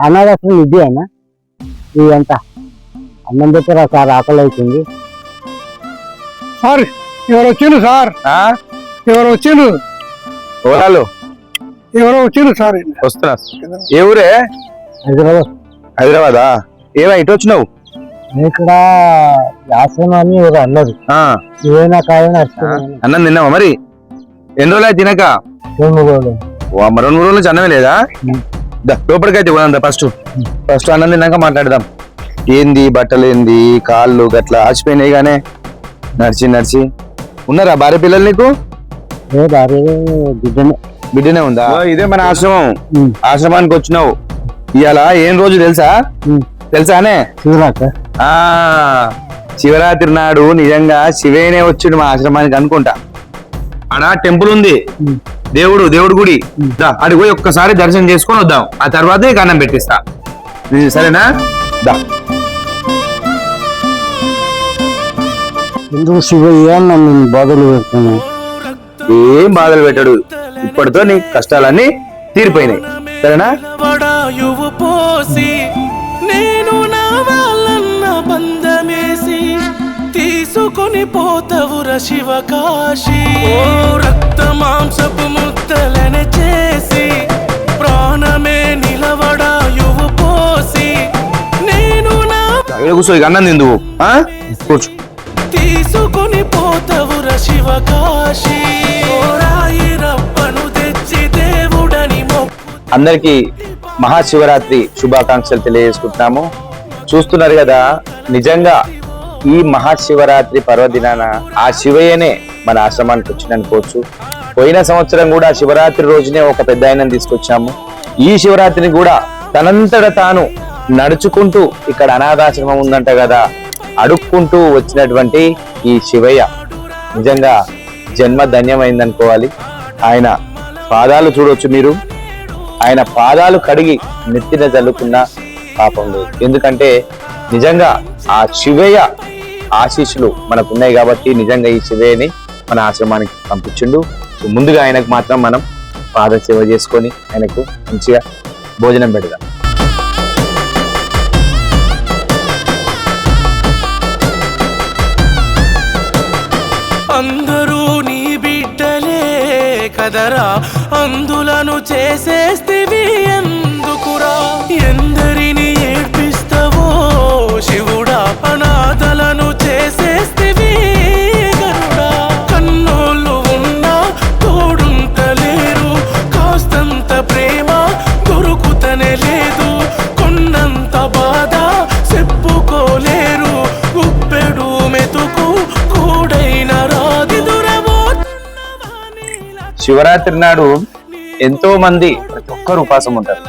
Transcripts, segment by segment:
అనాథాశ్రమం ఇది అయినా ఇది ఎంత అన్నం పెట్టారా సార్? ఆకలి అవుతుంది. సార్ ఎవరు వచ్చిండు సార్? ఎవరు వచ్చిండు ఓలాలు ఎవరో వచ్చిండు సార్ వస్తున్నా. ఏ ఊరే? హైదరాబాద్. హైదరాబాదా? ఏమా ఇటు వచ్చినావు? ఇక్కడ ఆశ్రమం అని ఎవరు అన్నారు ఆ, ఏమైనా కాదని అన్నం తిన్నావా మరి? ఎన్ని రోజులు తినక? ఓ, అమ్మ రెండు మూడు రోజుల నుంచి అన్నమే లేదా? లోపలికైతే పోదాం ఫస్ట్ ఫస్ట్ అన్నం తిన్నాక మాట్లాడదాం. ఏంది బట్టలు ఏంది కాళ్ళు గట్ల ఆచిపోయినాయి గానే. నడిచి నడిచి. ఉన్నారా భార్య పిల్లలు నీకు? బిడ్డనే. ఉందా? ఇదే మన ఆశ్రమం. ఆశ్రమానికి వచ్చినావు. ఇవాళ ఏం రోజు తెలుసా. తెలుసానే? శివరాక ఆ శివరాత్రి నాడు నిజంగా శివేనే వచ్చిండు మా ఆశ్రమానికి అనుకుంటా. ఆడ టెంపుల్ ఉంది. దేవుడు దేవుడు గుడి. దా, ఆడికి పోయి ఒక్కసారి దర్శనం చేసుకొని వద్దాం. ఆ తర్వాత నీకు అన్నం పెట్టిస్తా. సరేనా? దా. ఎందుకు శివయ్య నన్ను బాధలు పెడుతున్నాను ఏం బాధలు పెట్టాడు? ఇప్పటితో నీ కష్టాలన్నీ తీరిపోయినాయి. సరేనా? పోసి నేను నా వాళ్ళన్న బంధమేసి తీసుకొని పోతవుర శివకాశి. ఓ రక్త మాంసపు ముద్దలనే చేసి ప్రాణమే నిలవడాయువు పోసి నేను నా కూర్చో ఇక అన్నం తిందువు. కూర్చో. తీసుకొని పోతవుర శివకాశి. తెచ్చి దేవుడని మొక్కు అందరికి మహాశివరాత్రి శుభాకాంక్షలు తెలియజేసుకుంటున్నాము. చూస్తున్నారు కదా నిజంగా ఈ మహాశివరాత్రి పర్వదినాన ఆ శివయ్యనే మన ఆశ్రమానికి వచ్చింది అనుకోవచ్చు. పోయిన సంవత్సరం కూడా శివరాత్రి రోజునే ఒక పెద్ద ఆయనను తీసుకొచ్చాము. ఈ శివరాత్రిని కూడా తనంతట తాను నడుచుకుంటూ ఇక్కడ అనాథాశ్రమం ఉందంట కదా అడుక్కుంటూ వచ్చినటువంటి ఈ శివయ్య నిజంగా జన్మ ధన్యమైందనుకోవాలి. ఆయన పాదాలు చూడొచ్చు మీరు. ఆయన పాదాలు కడిగి నెత్తిన జల్లుకున్న పాపం లేదు. ఎందుకంటే నిజంగా ఆ శివయ్య ఆశీస్సులు మనకు ఉన్నాయి కాబట్టి నిజంగా ఈ శివయ్యని మన ఆశ్రమానికి పంపించిండు. సో ముందుగా ఆయనకు మాత్రం మనం పాద సేవ చేసుకొని ఆయనకు మంచిగా భోజనం పెడదాం. అందరూ నీ బిడ్డలే కదరా అందులను చేసేస్తివి ఎందుకురా? ఎందరిని శివరాత్రి నాడు ఎంతో మంది ప్రతి ఒక్కరు ఉపాసం ఉంటారు.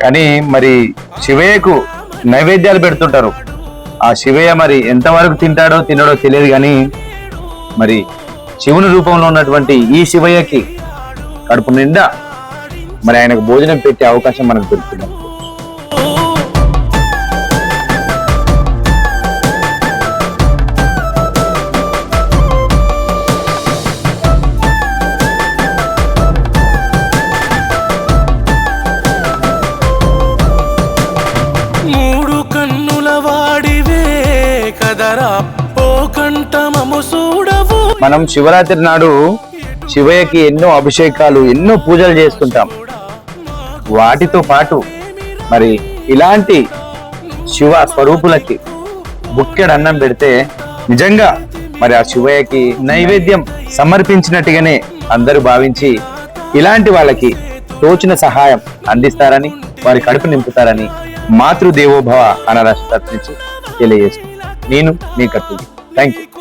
కానీ మరి శివయ్యకు నైవేద్యాలు పెడుతుంటారు. ఆ శివయ్య మరి ఎంతవరకు తింటాడో తినడో తెలియదు కానీ మరి శివుని రూపంలో ఉన్నటువంటి ఈ శివయ్యకి కడుపు నిండా మరి ఆయనకు భోజనం పెట్టే అవకాశం మనకు దొరుకుతుంది. మనం శివరాత్రి నాడు శివయ్యకి ఎన్నో అభిషేకాలు ఎన్నో పూజలు చేస్తుంటాం వాటితో పాటు మరి ఇలాంటి శివ స్వరూపులకి బుక్కెడు అన్నం పెడితే నిజంగా మరి ఆ శివయ్యకి నైవేద్యం సమర్పించినట్టుగానే అందరూ భావించి ఇలాంటి వాళ్ళకి తోచిన సహాయం అందిస్తారని వారి కడుపు నింపుతారని మాతృదేవోభవ అన్న రాష్ట్ర నుంచి నేను మీ కట్టు థ్యాంక్ యూ